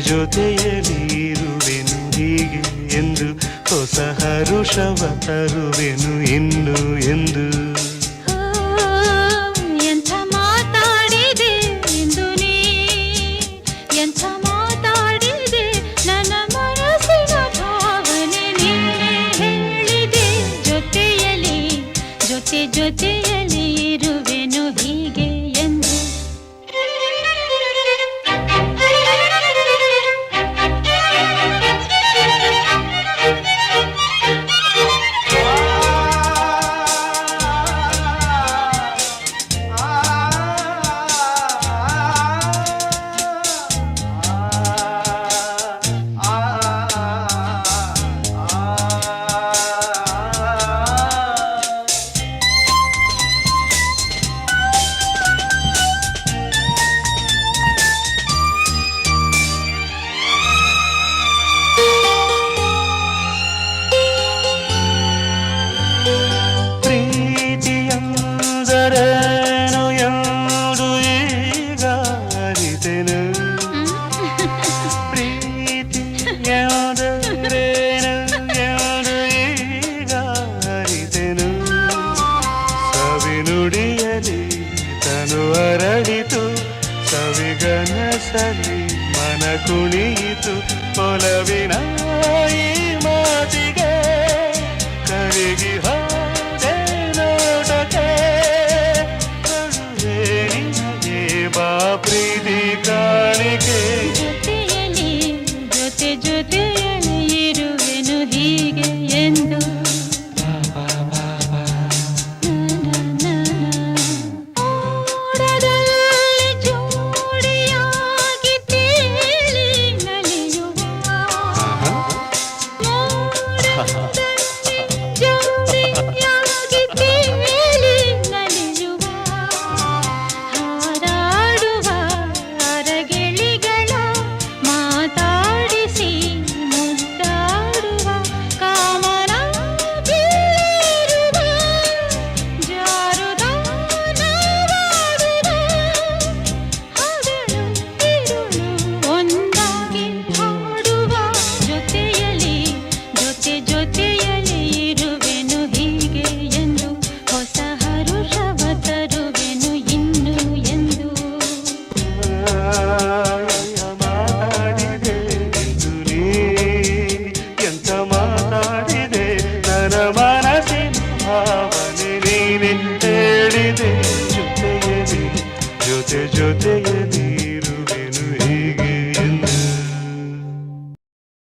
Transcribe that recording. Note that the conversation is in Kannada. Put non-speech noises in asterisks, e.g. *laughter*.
ಜೊತೆಯಲ್ಲಿ ಇರುವೆನು ಹೀಗೆ ಎಂದು ಹೊಸ ಹರುಷವ ತರುವೆನು ಇನ್ನು ಎಂದು. ಎಂಥ ಮಾತಾಡಿದೆ ಎಂದು ನೀ? ಮಾತಾಡಿದೆ ನನ್ನ ಮನಸ್ಸಿನ ಭಾವನೆ ನೀನೇ ಹೇಳಿದೆ. ಜೊತೆಯಲ್ಲಿ, ಜೊತೆ ಜೊತೆಯಲ್ಲಿ ಅರಳಿತು ಸವಿಗನಸಲಿ ಮನ ಕುಣಿಯಿತು ಒಲವಿನ ಈ ಮಾತಿಗೆ ಕರಗಿ ಹೋದೆ ha *laughs* ha. যদি